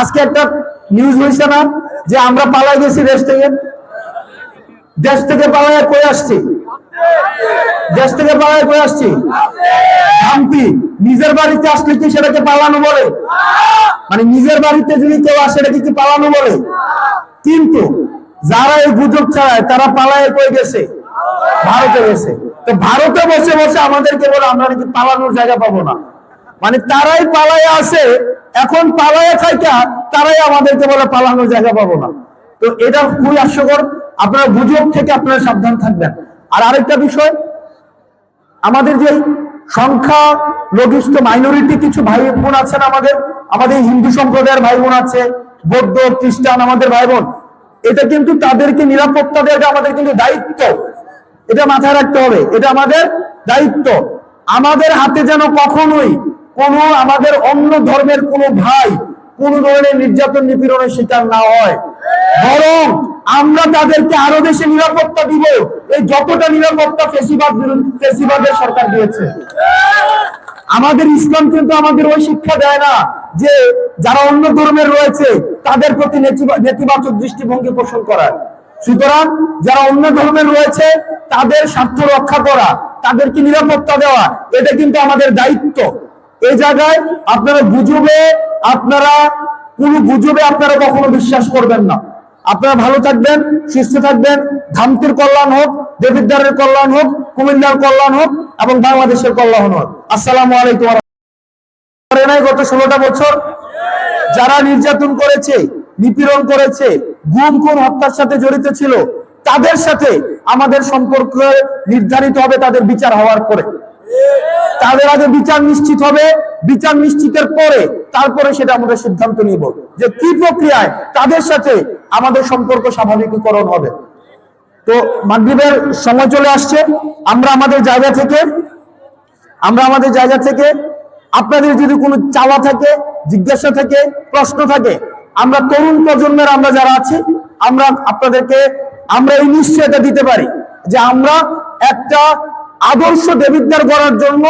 আজকে একটা নিউজ হয়েছে না, যে আমরা পালাই গেছি দেশ থেকে। দেশ থেকে পালাই কই আসছি? দেশ থেকে পালাই কই আসছি? শান্তি নিজের বাড়িতে আসলে কি সেটাকে পালানো বলে? মানে নিজের বাড়িতে যদি কেউ আসে সেটাকে কি পালানো বলে? কিন্তু যারা এই গুজব ছাড়ায় তারা পালায় কই গেছে? ভারতে গেছে। তো ভারতে বসে বসে আমাদেরকে বলে, আমরা নাকি পালানোর জায়গা পাবো না। মানে তারাই পালায় আসে এখন পালায় থাকা তারাই আমাদেরকে বলে পালানোর জায়গা পাবো না। তো এটা খুবই হাস্যকর। আপনারা গুজব থেকে আপনারা সাবধান থাকবেন। আর আরেকটা বিষয়, আমাদের যে সংখ্যা লঘিষ্ঠ মাইনরিটি কিছু ভাই বোন আছেন আমাদের আমাদের হিন্দু সম্প্রদায়ের ভাই বোন আছে, বৌদ্ধ, খ্রিস্টান, আমাদের ভাই বোন, এটা কিন্তু তাদেরকে নিরাপত্তা দেওয়া আমাদের কিন্তু দায়িত্ব। এটা মাথায় রাখতে হবে। এটা আমাদের দায়িত্ব। আমাদের হাতে যেন কখনোই কোনো আমাদের অন্য ধর্মের কোনো ভাই কোন ধরনের নির্যাতন নিপীড়নের শিকার না হয়। বরং আমরা তাদেরকে আরও বেশি নিরাপত্তা দিব। এই যতটা নিরাপত্তা ফেসিবাদ ফেসিবাদের সরকার দিয়েছে। আমাদের ইসলাম কিন্তু আমাদের ওই শিক্ষা দেয় না যে যারা অন্য ধর্মের রয়েছে, তাদের প্রতি নেতিবা- নেতিবাচক দৃষ্টিভঙ্গি পোষণ করার সুতরাং যারা অন্য ধর্মের রয়েছে, তাদের স্বার্থ রক্ষা করা, তাদেরকে নিরাপত্তা দেওয়া, এটা কিন্তু আমাদের দায়িত্ব। এই জায়গায় আপনারা গুজবে, আপনারা কোন গুজবে আপনারা কখনো বিশ্বাস করবেন না। আপনারা ভালো থাকবেন, সুস্থ থাকবেন। ধামতির কল্যাণ হোক দেবিদ্দারের কল্যাণ হোক, কুমিল্লার কল্যাণ হোক, এবং বাংলাদেশের কল্যাণ হোক। আসসালামু আলাইকুম গত ষোলোটা বছর? যারা নির্যাতন করেছে, নিপীড়ন করেছে, গুম, খুন, হত্যার সাথে জড়িত ছিল, তাদের সাথে আমাদের সম্পর্ক নির্ধারিত হবে, তাদের বিচার হওয়ার পরে। তাদের আগে বিচার নিশ্চিত হবে। বিচার নিশ্চিতের পরে তারপরে সেটা আমরা সিদ্ধান্ত নিব যে কি প্রক্রিয়ায় তাদের সাথে আমাদের সম্পর্ক স্বাভাবিকীকরণ হবে। তো মাগরিবের সময় চলে আসছে। আমরা আমাদের জায়গা থেকে, আমরা আমাদের জায়গা থেকে, আপনাদের যদি কোনো চাওয়া থাকে, জিজ্ঞাসা থাকে, প্রশ্ন থাকে, আমরা তরুণ প্রজন্মের আমরা যারা আছি, আমরা আপনাদেরকে, আমরা এই নিশ্চয়তা দিতে পারি যে আমরা একটা আদর্শ দেবিদ্বার গড়ার জন্য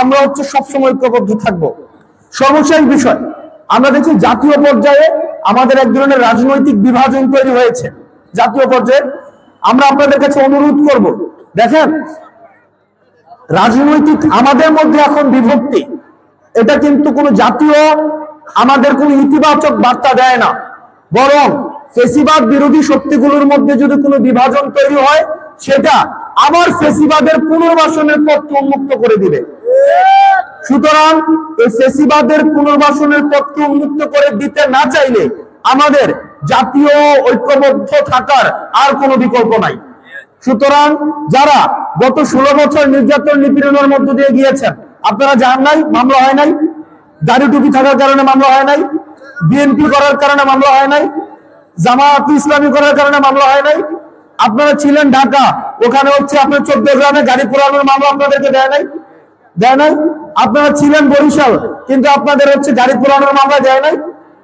আমরা হচ্ছে সবসময় ঐক্যবদ্ধ থাকব। সর্বশেষ বিষয়, আমরা দেখি জাতীয় পর্যায়ে আমাদের এক ধরনের রাজনৈতিক বিভাজন তৈরি হয়েছে। জাতীয় পর্যায়ে আমরা আপনাদের কাছে অনুরোধ করব, দেখেন, রাজনৈতিক আমাদের মধ্যে এখন বিভক্তি। এটা কিন্তু কোনো জাতীয় আমাদের কোনো ইতিবাচক বার্তা দেয় না। বরং ফেসিবাদ বিরোধী শক্তিগুলোর মধ্যে যদি কোনো বিভাজন তৈরি হয়, সেটা আবার ফেসিবাদের পুনর্বাসনের পথকে উন্মুক্ত করে দিবে। সুতরাং এই ফেসিবাদের পুনর্বাসনের পথকে উন্মুক্ত করে দিতে না চাইলে আমাদের জাতীয় ঐক্যবদ্ধ থাকার আর কোনো বিকল্প নাই। সুতরাং যারা গত ষোলো বছর নির্যাতন নিপীড়নের মধ্য দিয়ে গিয়েছেন, আপনারা যান নাই, মামলা হয় নাই? দাড়ি টুপি থাকার কারণে মামলা হয় নাই? বিএনপি করার কারণে মামলা হয় নাই? জামায়াত ইসলামী করার কারণে মামলা হয় নাই? আপনারা ছিলেন ঢাকা ওখানে হচ্ছে আপনার চোদ্দ গ্রামে গাড়ি পোড়ানোর মামলা আপনাদেরকে দেয় নাই? দেয় নাই? আপনারা ছিলেন বরিশাল, কিন্তু আপনাদের হচ্ছে গাড়ি পোড়ানোর মামলা দেয় নাই।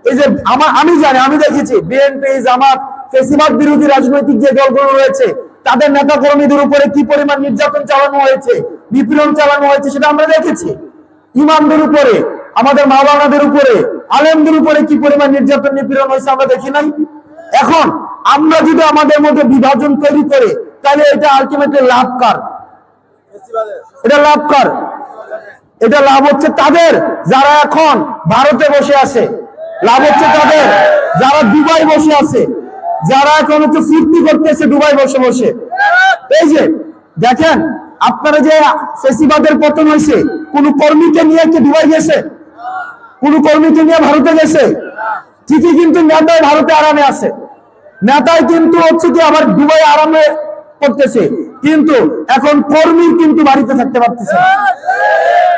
এই যে আমার আমি জানি, আমি দেখেছি, বিএনপি, জামাত, ফেসিবাদ বিরোধী রাজনৈতিক যে দলগুলো রয়েছে, তাদের নেতা কর্মীদের উপরে কি পরিমাণ নির্যাতন চালানো হয়েছে, নিপীড়ন চালানো হয়েছে সেটা আমরা দেখেছি। ইমামদের উপরে, আমাদের মা মাওলানাদের উপরে, আলেমদের উপরে কি পরিমাণ নির্যাতন, নিপীড়ন হয়েছে আমরা দেখি নাই? এখন আমরা যদি আমাদের মধ্যে বিভাজন তৈরি করে তাহলে এটা আলটিমেটলি লাভ কার? এটা লাভ কার? এটা লাভ হচ্ছে তাদের, যারা এখন ভারতে বসে আছে। লাভ হচ্ছে তাদের, যারা দুবাই বসে আছে। যারা এখন হচ্ছে ফুর্তি করতেছে দুবাই বসে বসে। এই যে, দেখেন, আপনারা যে ফেসিবাদের পতন হয়েছে, কোন কর্মীকে নিয়ে কি দুবাই গেছে? কোন কর্মীকে নিয়ে ভারতে গেছে? ঠিকই কিন্তু নেতাই ভারতে আরামে আছে। নেতাই কিন্তু হচ্ছে কি আবার দুবাই আরামে করতেছে, কিন্তু এখন কর্মী কিন্তু বাড়িতে থাকতে পারতেছে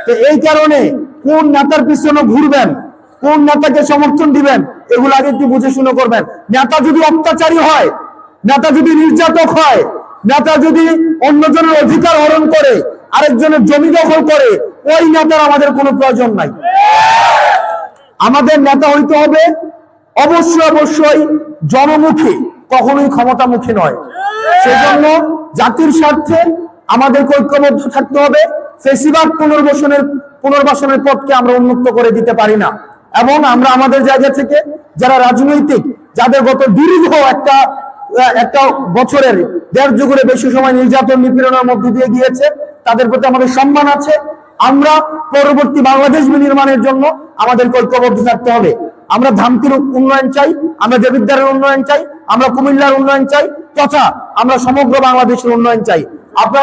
তো এই কারণে কোন নেতার পিছনে ঘুরবেন, কোন নেতাকে সমর্থন দিবেন, এগুলো আগে একটু বুঝে শুনে করবেন। নেতা যদি অত্যাচারী হয়, নেতা যদি নির্যাতক হয়, নেতা যদি অন্যজনের অধিকার হরণ করে, আরেকজনের জমি দখল করে, ওই নেতার আমাদের কোনো প্রয়োজন নাই। আমাদের নেতা হইতে হবে অবশ্যই অবশ্যই জনমুখী, কখনোই ক্ষমতামুখী নয়। সেজন্য জাতির স্বার্থে আমাদেরকে ঐক্যবদ্ধ থাকতে হবে। ফেসিবাদ পুনর্বাসনের পুনর্বাসনের পথকে আমরা উন্মুক্ত করে দিতে পারি না। এবং আমরা আমাদের জায়গা থেকে যারা রাজনৈতিক, যাদের গত দীর্ঘ একটা একটা বছরের দেড় যুগের বেশি সময় নির্যাতন নিপীড়নের মধ্যে দিয়ে গিয়েছে, তাদের প্রতি আমাদের সম্মান আছে। আমরা পরবর্তী বাংলাদেশ বিনির্মাণের জন্য আমাদের ঐক্যবদ্ধ থাকতে হবে। আমরা ধামতির উন্নয়ন চাই, আমরা দেবিদ্বারের উন্নয়ন চাই আমরা কুমিল্লার উন্নয়ন চাই তথা আমরা সমগ্র বাংলাদেশের উন্নয়ন চাই। আপনারা